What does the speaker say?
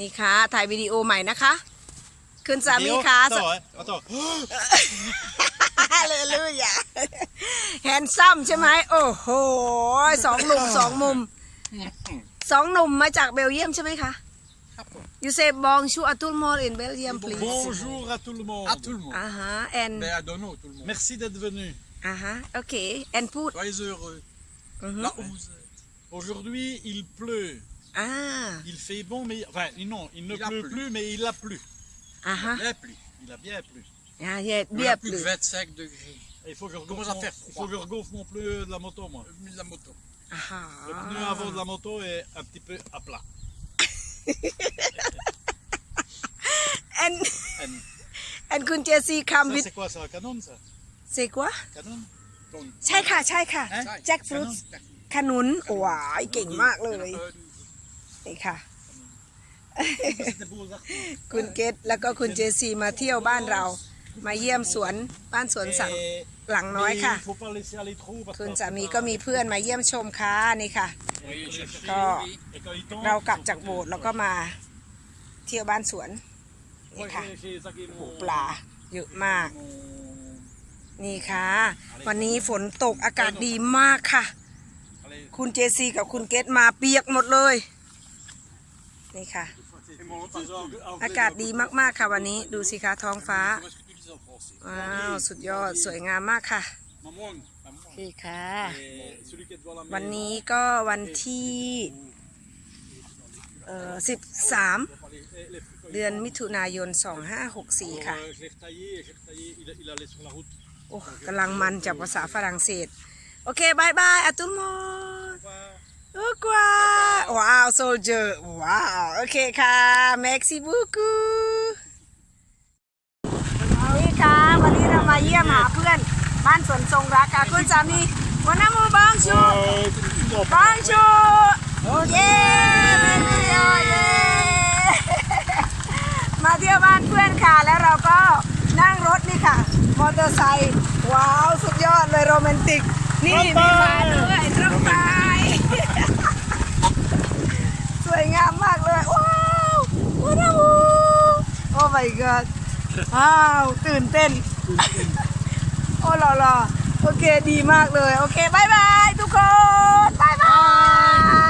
นี่ค่ะถ่ายวิดีโอใหม่นะคะ คุณสามีคะ Attends, ouais, attends. เลลูยาแฮนซัมใช่ไหมโอ้โหสองหนุ่มสองมุมสองหนุ่มมาจากเบลเยียมใช่ไหมคะ You say bonjour à tout le monde in Belgium please Bonjour à tout le monde. À tout le monde. อ่าฮะ and Mais à Dono, tout le monde. Merci d'être venu. อ่าฮะโอเค and พูด Soyez heureux. Mhm. Là où vous êtes. Aujourd'hui, il pleut. อ่า Il fait bon, mais enfin non, il ne Il a pleut plu. plus, mais il a plu. อ่าฮะ Bien plu. Il a bien plu. อ่าเย็ด Il เบี y ย a บ plus เล que ย 25 degrés. Il faut que je Commence regonfle, à faire mon, il froid. faut que je regonfle mon pneu de la moto, moi. Euh, La moto. อ่าฮะ Le pneu avant de la moto est un petit peu à plat. and And and คุณเจซีคัม ça, วิด c'est quoi ça Un canon, ça เซกัว Canon ใช่ค่ะใช่ค่ะ Hein? แจ็คฟรุตขนุนว้ายเก่งมากเลย นี่ค่ะ C'était beaux articles. คุณเกตแล้วก็คุณเจซีมาเที่ยวบ้านเรา มาเยี่ยมสวนบ้านสวนสัง Et- หลังน้อย mais ค่ะ Il faut pas laisser aller trop. Parce คุณ que- สามีก็มีเพื่อนมาเยี่ยมชมค่ะนี่ค่ะ Oui, cherchez. Quand- oui. Et quand il tombe, เรากลับ il faut จาก pas โบสถ์ laisser แล้วก็มาเที่ยวบ้านสวน Ouais, นี่ค่ะ j'ai- j'ai saqué โอ้ mon- ปลาเยอะมาก mon- นี่ค่ะ วันนี้ฝนตกอากาศดีมากค่ะ Allez, คุณเจซีกับคุณเกตมาเปียกหมดเลย นี่ค่ะ Et mon petit- อากาศดีมากๆค่ะวันนี้ดูสิคะท้องฟ้า Comment est-ce que tu dis en français ว้าว สุดยอดสวยงามมากค่ะ maman, นี่ค่ะ et celui qui est devant la วัน maison, นี้ก็วันที่เอ่อ13 les- les fruits, เดือนมิถุนายน 2564 ค่ะ euh, je l'ai retaillé, j'ai retaillé, il, il allait sur la route. โอ้กำลังมันจากภาษาฝรั่งเศส โอเคบายบายอะตุมอนโอ้ กว่าว้าวโซเจอร์ว้าวโอเคค่ะแม็กซิบูกูนี่ค่ะวันนี้เรามาเยี่ยมหาเพื่อนบ้านสวนทรงรักค่ะคุณสามีวันน้ำมูบังชูบังชูเย้เย้เย้มาเที่ยวบ้านเพื่อนค่ะแล้วเราก็นั่งรถนี่ค่ะ มอเตอร์ไซค์ว้าว สุดยอดเลยโรแมนติก นี่มีมาด้วยรถไฟ my god ว้าวตื่นเต้น โอ้หอหล่อโอเคดีมากเลย โอเคบายบายทุกคนบายบาย